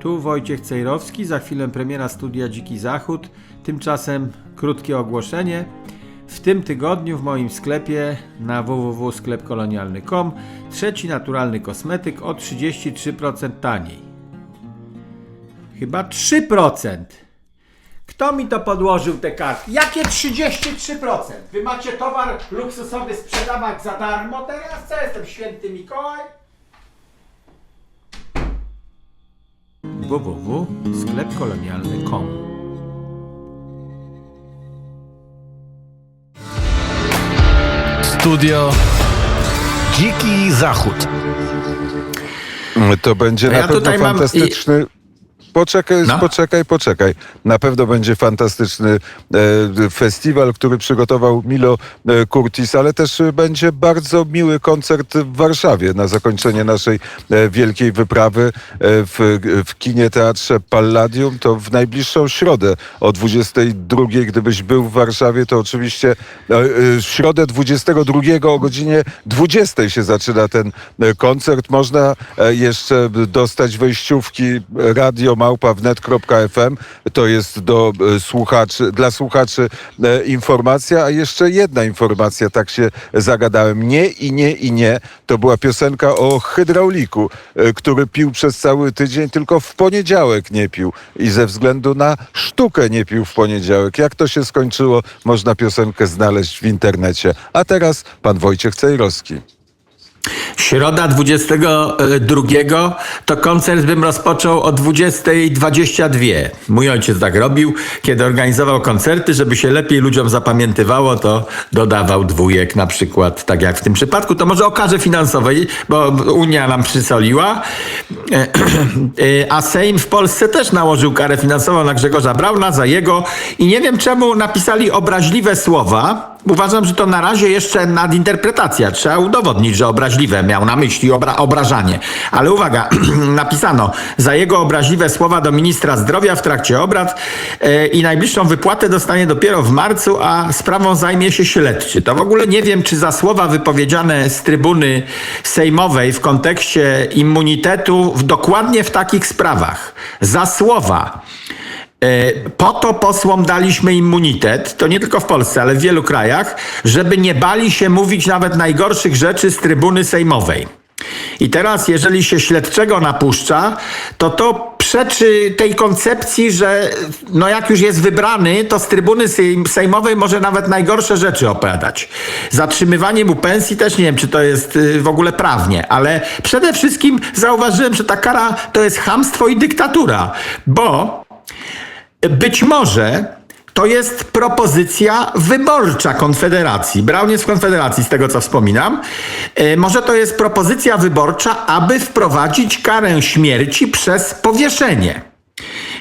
Tu Wojciech Cejrowski, za chwilę premiera studia Dziki Zachód. Tymczasem krótkie ogłoszenie. W tym tygodniu w moim sklepie na www.sklepkolonialny.com trzeci naturalny kosmetyk o 33% taniej. Chyba 3%. Kto mi to podłożył te karty? Jakie 33%? Wy macie towar luksusowy sprzedawać za darmo teraz? Co jestem święty Mikołaj? www.sklepkolonialny.com Studio Dziki Zachód. To będzie A na ja pewno tutaj mam fantastyczny. Poczekaj, No. poczekaj, poczekaj. Na pewno będzie fantastyczny e, festiwal, który przygotował Milo e, Curtis, ale też e, będzie bardzo miły koncert w Warszawie na zakończenie naszej e, wielkiej wyprawy e, w, w kinie teatrze Palladium. To w najbliższą środę o 22, gdybyś był w Warszawie, to oczywiście e, e, w środę 22 o godzinie 20 się zaczyna ten e, koncert. Można e, jeszcze dostać wejściówki radio małpa wnet.fm. To jest do e, słuchaczy, dla słuchaczy e, informacja, a jeszcze jedna informacja, tak się zagadałem. Nie i nie i nie. To była piosenka o hydrauliku, e, który pił przez cały tydzień, tylko w poniedziałek nie pił i ze względu na sztukę nie pił w poniedziałek. Jak to się skończyło, można piosenkę znaleźć w internecie. A teraz pan Wojciech Cejrowski. Środa 22 to koncert bym rozpoczął o 20.22. Mój ojciec tak robił, kiedy organizował koncerty, żeby się lepiej ludziom zapamiętywało, to dodawał dwójek na przykład, tak jak w tym przypadku. To może o karze finansowej, bo Unia nam przysoliła, a Sejm w Polsce też nałożył karę finansową na Grzegorza Brauna za jego i nie wiem czemu napisali obraźliwe słowa, Uważam, że to na razie jeszcze nadinterpretacja. Trzeba udowodnić, że obraźliwe miał na myśli obra obrażanie. Ale uwaga, napisano za jego obraźliwe słowa do ministra zdrowia w trakcie obrad e, i najbliższą wypłatę dostanie dopiero w marcu, a sprawą zajmie się śledczy. To w ogóle nie wiem, czy za słowa wypowiedziane z trybuny sejmowej w kontekście immunitetu w, dokładnie w takich sprawach. Za słowa. E, Po to posłom daliśmy immunitet, to nie tylko w Polsce, ale w wielu krajach, żeby nie bali się mówić nawet najgorszych rzeczy z trybuny sejmowej. I teraz, jeżeli się śledczego napuszcza, to to przeczy tej koncepcji, że no jak już jest wybrany, to z trybuny sejm- sejmowej może nawet najgorsze rzeczy opowiadać. Zatrzymywanie mu pensji też nie wiem, czy to jest y, w ogóle prawnie, ale przede wszystkim zauważyłem, że ta kara to jest hamstwo i dyktatura, bo być może to jest propozycja wyborcza Konfederacji. Braun jest w Konfederacji, z tego co wspominam. E, może to jest propozycja wyborcza, aby wprowadzić karę śmierci przez powieszenie.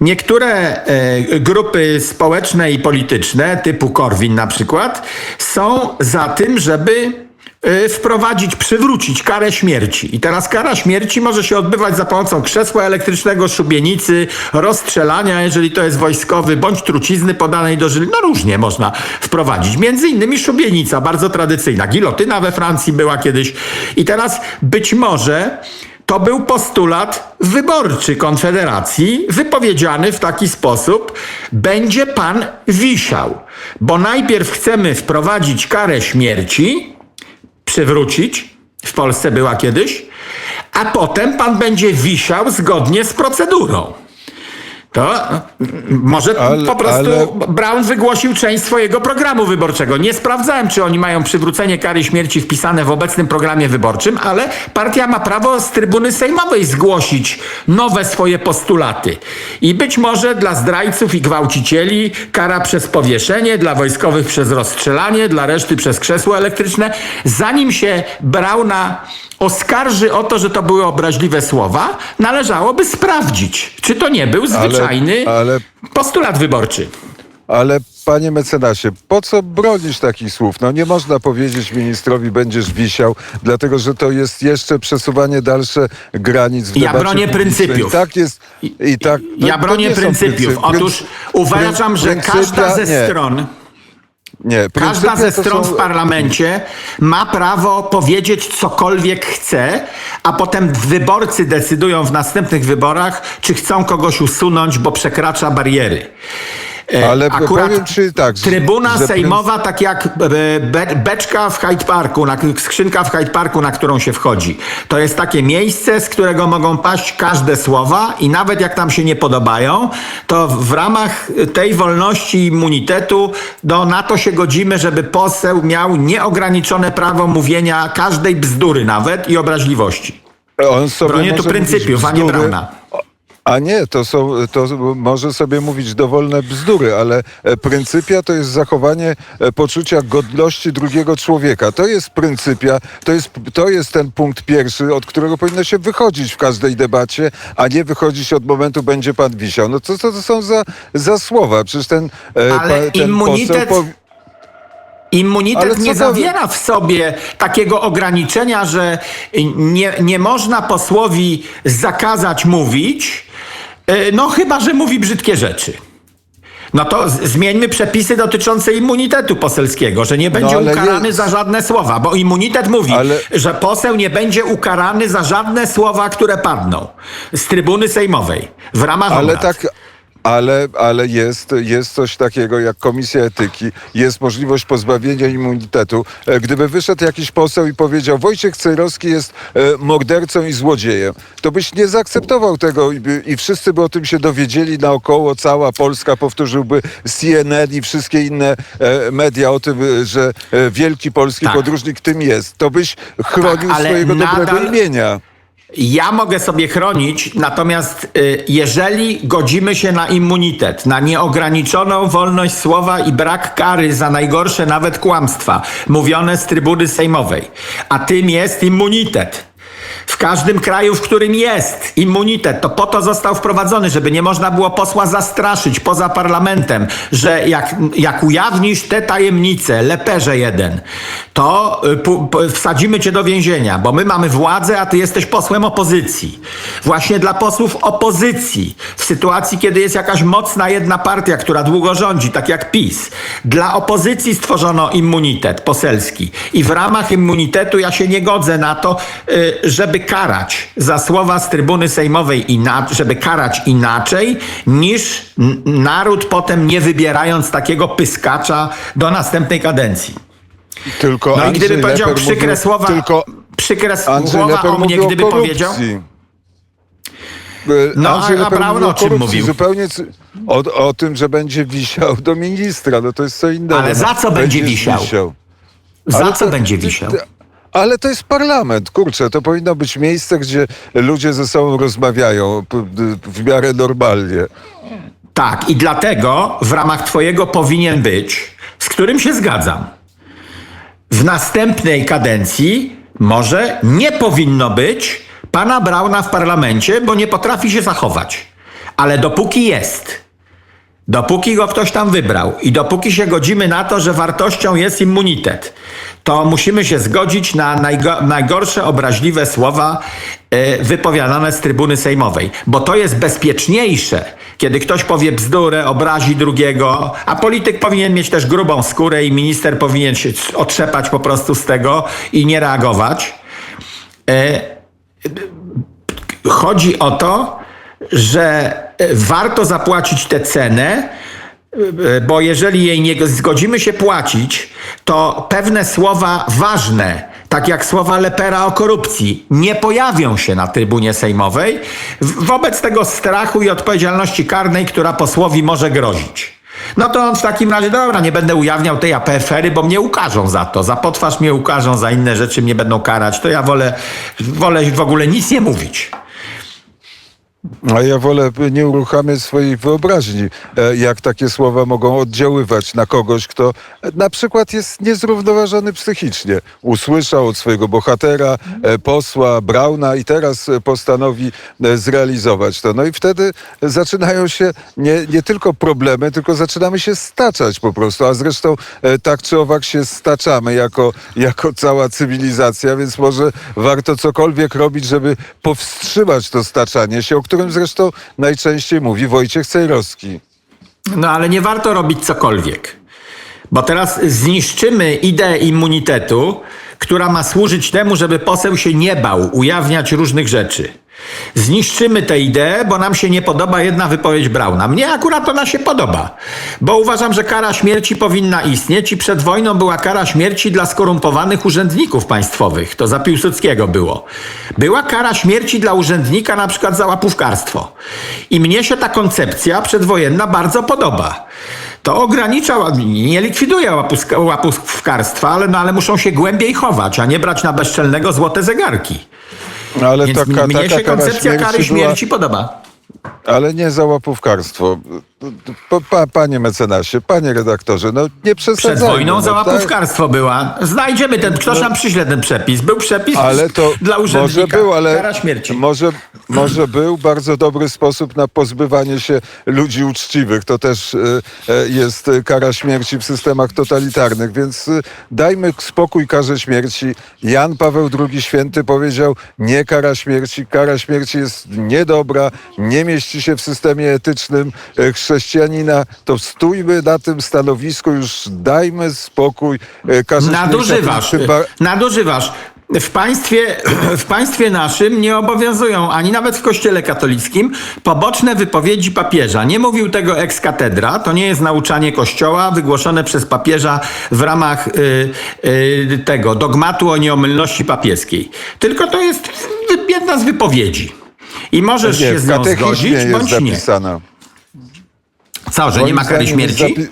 Niektóre e, grupy społeczne i polityczne, typu Korwin na przykład, są za tym, żeby wprowadzić, przywrócić karę śmierci. I teraz kara śmierci może się odbywać za pomocą krzesła elektrycznego, szubienicy, rozstrzelania, jeżeli to jest wojskowy, bądź trucizny podanej do żyli. No różnie można wprowadzić. Między innymi szubienica, bardzo tradycyjna. Gilotyna we Francji była kiedyś. I teraz być może to był postulat wyborczy Konfederacji, wypowiedziany w taki sposób: będzie pan wisiał, bo najpierw chcemy wprowadzić karę śmierci, przywrócić, w Polsce była kiedyś, a potem pan będzie wisiał zgodnie z procedurą. To może Ale- po prostu ale- Brown wygłosił część swojego programu wyborczego. Nie sprawdzałem, czy oni mają przywrócenie kary śmierci wpisane w obecnym programie wyborczym, ale partia ma prawo z trybuny sejmowej zgłosić nowe swoje postulaty. I być może dla zdrajców i gwałcicieli kara przez powieszenie, dla wojskowych przez rozstrzelanie, dla reszty przez krzesło elektryczne. Zanim się Brauna oskarży o to, że to były obraźliwe słowa, należałoby sprawdzić, czy to nie był zwyczajny ale- postulat wyborczy. Ale panie mecenasie, po co bronić takich słów? No nie można powiedzieć ministrowi będziesz wisiał, dlatego że to jest jeszcze przesuwanie dalsze granic w Ja bronię pryncypiów. I tak jest. I tak, no, Ja bronię pryncypiów. Otóż uważam, że każda ze nie. stron Nie, Każda ze stron są- w parlamencie ma prawo powiedzieć cokolwiek chce, a potem wyborcy decydują w następnych wyborach, czy chcą kogoś usunąć, bo przekracza bariery. E, Ale powiem ci tak, Trybuna sejmowa, tak jak e, be, beczka w Hyde Parku, na, skrzynka w Hyde Parku, na którą się wchodzi. To jest takie miejsce, z którego mogą paść każde słowa i nawet jak nam się nie podobają, to w ramach tej wolności i immunitetu do, na to się godzimy, żeby poseł miał nieograniczone prawo mówienia każdej bzdury nawet i obraźliwości. On sobie Bronię tu pryncypiów, a nie bzdury. A nie, to są, to może sobie mówić dowolne bzdury, ale e, pryncypia to jest zachowanie e, poczucia godności drugiego człowieka. To jest pryncypia, to jest, to jest ten punkt pierwszy, od którego powinno się wychodzić w każdej debacie, a nie wychodzić od momentu będzie pan wisiał. No co, co to są za, za słowa? Przecież ten, e, Ale ten immunitet- poseł... Ale Immunitet nie zawiera w sobie takiego ograniczenia, że nie, nie można posłowi zakazać mówić, e, no chyba, że mówi brzydkie rzeczy. No to zmieńmy przepisy dotyczące immunitetu poselskiego, że nie będzie No, ukarany za żadne słowa, bo immunitet mówi, Ale- że poseł nie będzie ukarany za żadne słowa, które padną z trybuny sejmowej w ramach Ale obrad. tak, ale, ale jest, jest coś takiego jak komisja etyki, jest możliwość pozbawienia immunitetu. E, Gdyby wyszedł jakiś poseł i powiedział, Wojciech Cejrowski jest e, mordercą i złodziejem, to byś nie zaakceptował tego i, i wszyscy by o tym się dowiedzieli naokoło, cała Polska powtórzyłby CNN i wszystkie inne e, media o tym, że wielki polski Tak. podróżnik tym jest. To byś chronił ale swojego dobrego nadal- imienia. Ja mogę sobie chronić, natomiast y, jeżeli godzimy się na immunitet, na nieograniczoną wolność słowa i brak kary za najgorsze nawet kłamstwa mówione z trybuny sejmowej, a tym jest immunitet. W każdym kraju, w którym jest immunitet, to po to został wprowadzony, żeby nie można było posła zastraszyć poza parlamentem, że jak, jak ujawnisz te tajemnice, leperze jeden, to y, wsadzimy cię do więzienia, bo my mamy władzę, a ty jesteś posłem opozycji. Właśnie dla posłów opozycji, w sytuacji, kiedy jest jakaś mocna jedna partia, która długo rządzi, tak jak PiS, dla opozycji stworzono immunitet poselski i w ramach immunitetu ja się nie godzę na to, y, żeby karać za słowa z trybuny sejmowej, ina- żeby karać inaczej niż naród potem nie wybierając takiego pyskacza do następnej kadencji. Tylko No i Andrzej gdyby powiedział Leper przykre mówił, słowa, Tylko przykre słowa o mnie, gdyby o powiedział, korupcji. No, Andrzej a- a o czym mówił? Zupełnie o, o tym, że będzie wisiał do ministra. No to jest co innego. Ale za no. co będzie wisiał? za Ale co to- będzie wisiał? Ale to jest parlament, kurczę, to powinno być miejsce, gdzie ludzie ze sobą rozmawiają w miarę normalnie. Tak, i dlatego w ramach Twojego powinien być, z którym się zgadzam. W następnej kadencji może nie powinno być pana Brauna w parlamencie, bo nie potrafi się zachować. Ale dopóki jest, dopóki go ktoś tam wybrał i dopóki się godzimy na to, że wartością jest immunitet, to musimy się zgodzić na najgo- najgorsze obraźliwe słowa e, wypowiadane z trybuny sejmowej, bo to jest bezpieczniejsze, kiedy ktoś powie bzdurę, obrazi drugiego, a polityk powinien mieć też grubą skórę i minister powinien się otrzepać po prostu z tego i nie reagować. E, chodzi o to, że e, warto zapłacić tę cenę, e, bo jeżeli jej nie zgodzimy się płacić, to pewne słowa ważne, tak jak słowa Lepera o korupcji, nie pojawią się na trybunie sejmowej wobec tego strachu i odpowiedzialności karnej, która posłowi może grozić. No to on w takim razie, dobra, nie będę ujawniał tej afery, bo mnie ukażą za to. Za potwarz mnie ukażą, za inne rzeczy mnie będą karać. To ja wolę, wolę w ogóle nic nie mówić. A ja wolę nie uruchamiać swojej wyobraźni, e, jak takie słowa mogą oddziaływać na kogoś, kto na przykład jest niezrównoważony psychicznie. Usłyszał od swojego bohatera, e, posła Brauna i teraz e, postanowi e, zrealizować to. No i wtedy zaczynają się nie, nie tylko problemy, tylko zaczynamy się staczać po prostu. A zresztą e, tak czy owak się staczamy jako, jako cała cywilizacja, więc może warto cokolwiek robić, żeby powstrzymać to staczanie się, o którym zresztą najczęściej mówi Wojciech Cejrowski. No ale nie warto robić cokolwiek. Bo teraz zniszczymy ideę immunitetu, która ma służyć temu, żeby poseł się nie bał ujawniać różnych rzeczy. Zniszczymy tę ideę, bo nam się nie podoba jedna wypowiedź Brauna. Mnie akurat ona się podoba, bo uważam, że kara śmierci powinna istnieć i przed wojną była kara śmierci dla skorumpowanych urzędników państwowych. To za Piłsudskiego było. Była kara śmierci dla urzędnika na przykład za łapówkarstwo. I mnie się ta koncepcja przedwojenna bardzo podoba. To ogranicza, nie likwiduje łapuska- łapówkarstwa, ale, no, ale muszą się głębiej chować, a nie brać na bezczelnego złote zegarki. Ale Więc taka, mnie taka się koncepcja kary była- śmierci podoba. Ale nie za łapówkarstwo. Pa, pa, panie mecenasie, panie redaktorze, no nie przesadzajmy. Przed wojną za no, tak? łapówkarstwo była. Znajdziemy ten, ktoś nam przyśle ten przepis. Był przepis Ale to dla może urzędnika. był, ale Kara śmierci. Może, może był bardzo dobry sposób na pozbywanie się ludzi uczciwych. To też e, e, jest kara śmierci w systemach totalitarnych, więc e, dajmy spokój karze śmierci. Jan Paweł II Święty powiedział nie kara śmierci. Kara śmierci jest niedobra, nie mieści się w systemie etycznym chrześcijanina. To stójmy na tym stanowisku, już dajmy spokój karze śmierci. Nadużywasz. Tym ba- Nadużywasz. W państwie, w państwie naszym nie obowiązują, ani nawet w kościele katolickim, poboczne wypowiedzi papieża. Nie mówił tego ex cathedra, to nie jest nauczanie kościoła wygłoszone przez papieża w ramach y, y, tego dogmatu o nieomylności papieskiej. Tylko to jest jedna z wypowiedzi. I możesz nie, się z nią zgodzić, bądź nie. zapisana. Co, że nie Moim ma kary śmierci? zapi-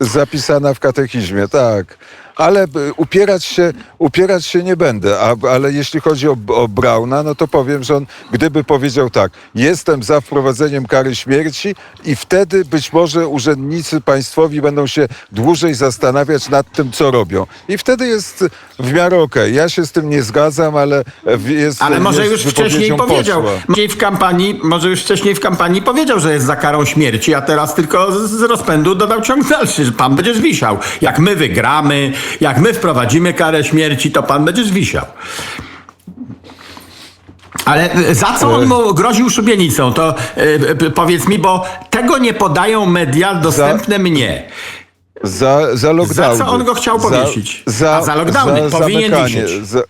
zapisana w katechizmie, tak. Ale y, upierać się, upierać się nie będę, a, ale jeśli chodzi o, o Brauna, no to powiem, że on gdyby powiedział tak, jestem za wprowadzeniem kary śmierci i wtedy być może urzędnicy państwowi będą się dłużej zastanawiać nad tym, co robią. I wtedy jest w miarę okej. Ja się z tym nie zgadzam, ale jest Ale może jest już wcześniej powiedział. Może w kampanii, może już wcześniej w kampanii powiedział, że jest za karą śmierci, a teraz tylko z, z rozpędu dodał ciąg dalszy, że pan będziesz wisiał. Jak my wygramy, jak my wprowadzimy karę śmierci, to pan będziesz wisiał. Ale e, za co on mu groził szubienicą? To e, powiedz mi, bo tego nie podają media dostępne mnie. Za, za lockdown. Za co on go chciał powiesić? A, za lockdowny. Powinien zamykanie, wisieć. Za,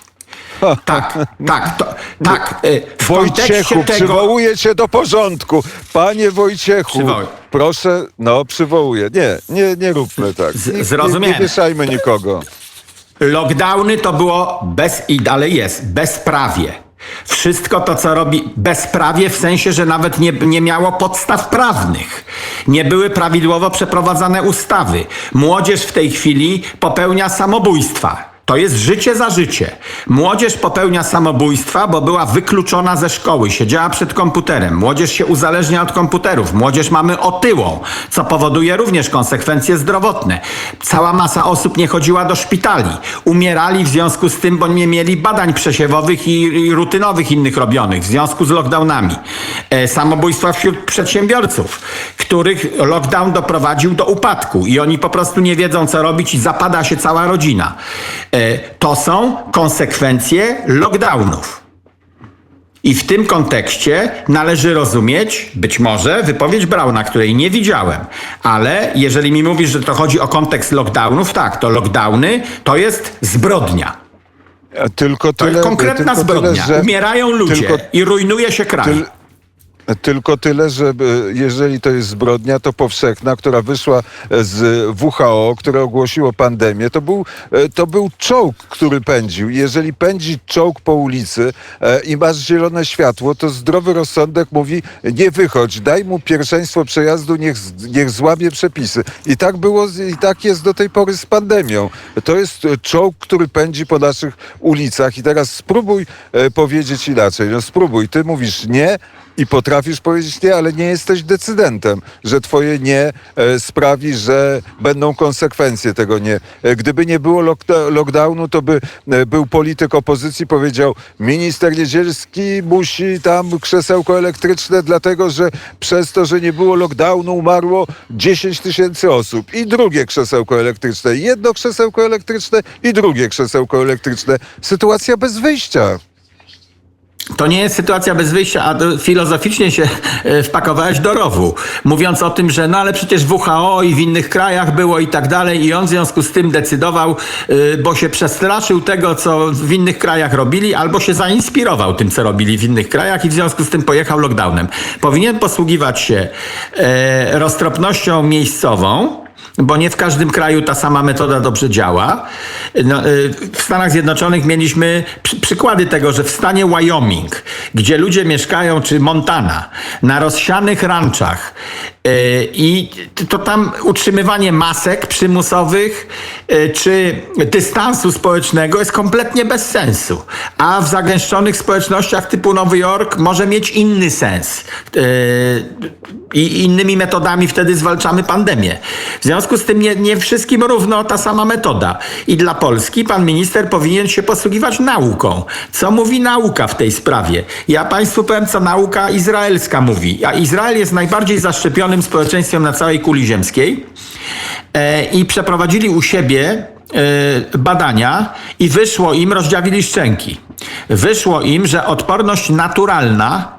Tak, tak, to, tak. e, W Wojciechu, tego... przywołuję cię do porządku. Panie Wojciechu, Przywołuj. Proszę, no przywołuję. Nie, nie, nie róbmy tak. Nie- Nie, zrozumiałem. nie wieszajmy nikogo. Lockdowny to było bez i dalej jest bezprawie. Wszystko to, co robi bezprawie, w sensie, że nawet nie, nie miało podstaw prawnych. Nie były prawidłowo przeprowadzane ustawy. Młodzież w tej chwili popełnia samobójstwa. To jest życie za życie. Młodzież popełnia samobójstwa, bo była wykluczona ze szkoły, siedziała przed komputerem. Młodzież się uzależnia od komputerów. Młodzież mamy otyłą, co powoduje również konsekwencje zdrowotne. Cała masa osób nie chodziła do szpitali. Umierali w związku z tym, bo nie mieli badań przesiewowych i, i rutynowych innych robionych w związku z lockdownami. E, samobójstwa wśród przedsiębiorców, których lockdown doprowadził do upadku i oni po prostu nie wiedzą, co robić i zapada się cała rodzina. E, to są konsekwencje lockdownów. I w tym kontekście należy rozumieć, być może, wypowiedź Brauna, której nie widziałem. Ale jeżeli mi mówisz, że to chodzi o kontekst lockdownów, tak, to lockdowny to jest zbrodnia. Tylko To tyle, jest konkretna tylko zbrodnia. Tyle, że, Umierają ludzie tylko- i rujnuje się kraj. Tyl- Tylko tyle, że e, jeżeli to jest zbrodnia, to powszechna, która wyszła z WHO, które ogłosiło pandemię, to był, e, to był czołg, który pędził. Jeżeli pędzi czołg po ulicy e, i masz zielone światło, to zdrowy rozsądek mówi nie wychodź, daj mu pierwszeństwo przejazdu, niech, niech złamie przepisy. I tak było i tak jest do tej pory z pandemią. To jest e, czołg, który pędzi po naszych ulicach i teraz spróbuj e, powiedzieć inaczej. No spróbuj, ty mówisz nie, i potrafisz powiedzieć nie, ale nie jesteś decydentem, że twoje nie e, sprawi, że będą konsekwencje tego nie. E, gdyby nie było lockdownu, to by e, był polityk opozycji, powiedział minister Niedzielski musi tam krzesełko elektryczne, dlatego że przez to, że nie było lockdownu umarło 10 tysięcy osób. I drugie krzesełko elektryczne, jedno krzesełko elektryczne i drugie krzesełko elektryczne. Sytuacja bez wyjścia. To nie jest sytuacja bez wyjścia, a filozoficznie się e, wpakowałeś do rowu, mówiąc o tym, że no ale przecież WHO i w innych krajach było i tak dalej i on w związku z tym decydował, y, bo się przestraszył tego, co w innych krajach robili, albo się zainspirował tym, co robili w innych krajach i w związku z tym pojechał lockdownem. Powinien posługiwać się e, roztropnością miejscową, bo nie w każdym kraju ta sama metoda dobrze działa. No, y, w Stanach Zjednoczonych mieliśmy przy, przykłady tego, że w stanie Wyoming, gdzie ludzie mieszkają, czy Montana, na rozsianych ranczach, y, i to tam utrzymywanie masek przymusowych czy dystansu społecznego jest kompletnie bez sensu. A w zagęszczonych społecznościach typu Nowy Jork może mieć inny sens. I innymi metodami wtedy zwalczamy pandemię. W związku z tym nie, nie wszystkim równo ta sama metoda. I dla Polski pan minister powinien się posługiwać nauką. Co mówi nauka w tej sprawie? Ja państwu powiem, co nauka izraelska mówi. A Izrael jest najbardziej zaszczepionym społeczeństwem na całej kuli ziemskiej e, i przeprowadzili u siebie e, badania i wyszło im, rozdziawili szczęki. Wyszło im, że odporność naturalna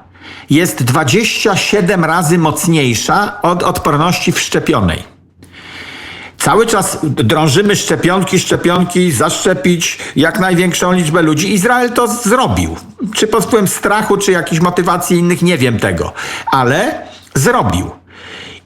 jest 27 razy mocniejsza od odporności wszczepionej. Cały czas drążymy szczepionki, szczepionki, zaszczepić jak największą liczbę ludzi. Izrael to zrobił. Czy pod wpływem strachu, czy jakichś motywacji innych, nie wiem tego. Ale zrobił.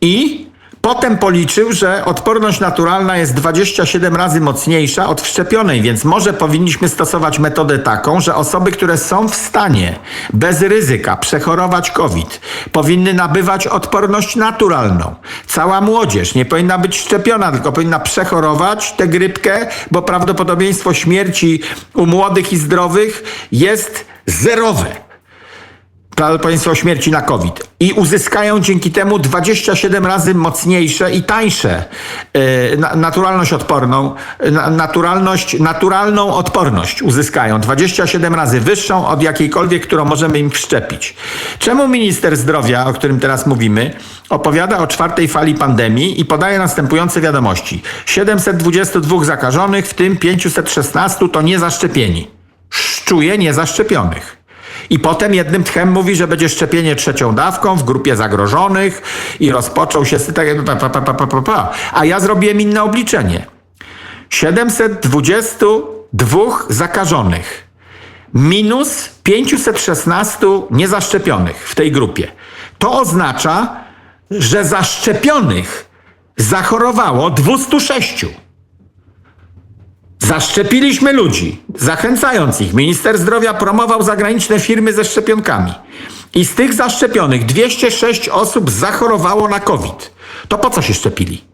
I potem policzył, że odporność naturalna jest 27 razy mocniejsza od wszczepionej, więc może powinniśmy stosować metodę taką, że osoby, które są w stanie bez ryzyka przechorować COVID, powinny nabywać odporność naturalną. Cała młodzież nie powinna być szczepiona, tylko powinna przechorować tę grypkę, bo prawdopodobieństwo śmierci u młodych i zdrowych jest zerowe prawdopodobieństwo śmierci na COVID. I uzyskają dzięki temu 27 razy mocniejsze i tańsze e, na, naturalność odporną, na, naturalność, naturalną odporność uzyskają. 27 razy wyższą od jakiejkolwiek, którą możemy im wszczepić. Czemu minister zdrowia, o którym teraz mówimy, opowiada o czwartej fali pandemii i podaje następujące wiadomości. 722 zakażonych, w tym 516 to niezaszczepieni. Szczuje niezaszczepionych. I potem jednym tchem mówi, że będzie szczepienie trzecią dawką w grupie zagrożonych i rozpoczął się tak pa, pa, pa, pa, pa, pa. A ja zrobiłem inne obliczenie. 722 zakażonych minus 516 niezaszczepionych w tej grupie. To oznacza, że zaszczepionych zachorowało 206. Zaszczepiliśmy ludzi, zachęcając ich. Minister zdrowia promował zagraniczne firmy ze szczepionkami. I z tych zaszczepionych 206 osób zachorowało na COVID. To po co się szczepili?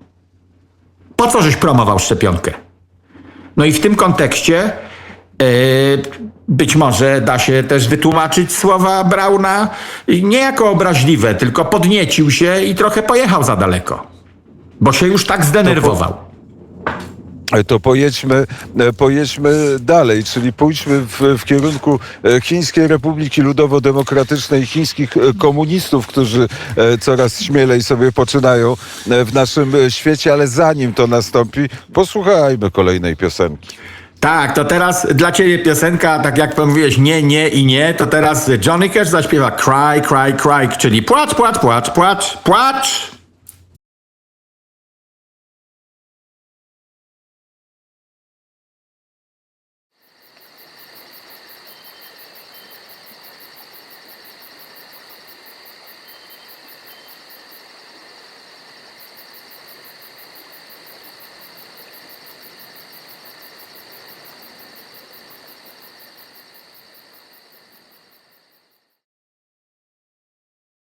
Po co żeś promował szczepionkę? No i w tym kontekście yy, być może da się też wytłumaczyć słowa Brauna nie jako obraźliwe, tylko podniecił się i trochę pojechał za daleko. Bo się już tak zdenerwował. To pojedźmy, e, pojedźmy dalej, czyli pójdźmy w, w kierunku e, Chińskiej Republiki Ludowo-Demokratycznej, chińskich e, komunistów, którzy coraz śmielej sobie poczynają w naszym świecie, ale zanim to nastąpi, posłuchajmy kolejnej piosenki. Tak, to teraz dla ciebie piosenka, tak jak mówiłeś, nie, nie i nie, to teraz Johnny Cash zaśpiewa Cry, Cry, Cry, czyli płacz, płacz, płacz, płacz, płacz.